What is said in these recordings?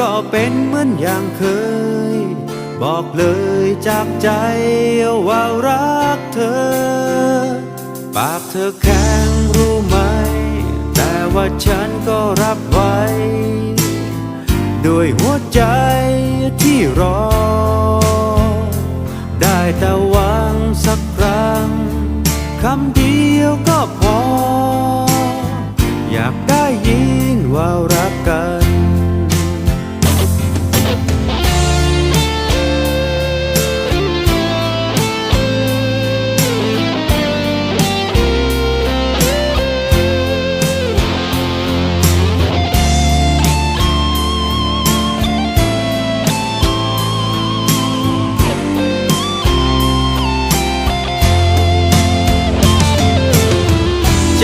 ก็เป็นเหมือนอย่างเคย บอกเลยจากใจว่ารักเธอ ปากเธอแข็งรู้ไหม แต่ว่าฉันก็รับไว้ ด้วยหัวใจที่รอ ได้แต่หวังสักครั้งคำเดียวก็พ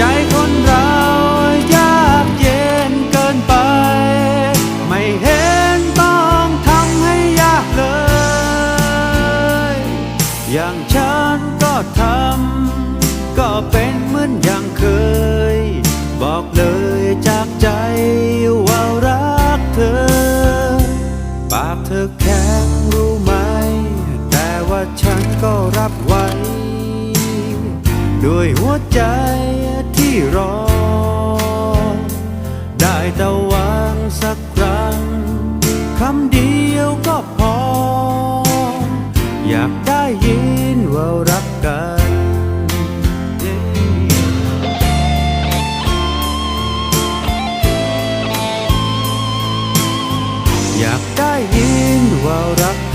ใจคนเรายากเย็นเกินไป ไม่เห็นต้องทำให้ยากเลย อย่างฉันก็ทำก็เป็นเหมือนอย่างเคย บอกเลยจากใจว่ารักเธอ ปากเธอแข็งรู้ไหม แต่ว่าฉันก็รับไว้ ด้วยหัวใจ ที่รอ ได้แต่หวังสักครั้งคำเดียวก็พอ อยากได้ยินว่ารักกันอยากได้ยินว่ารัก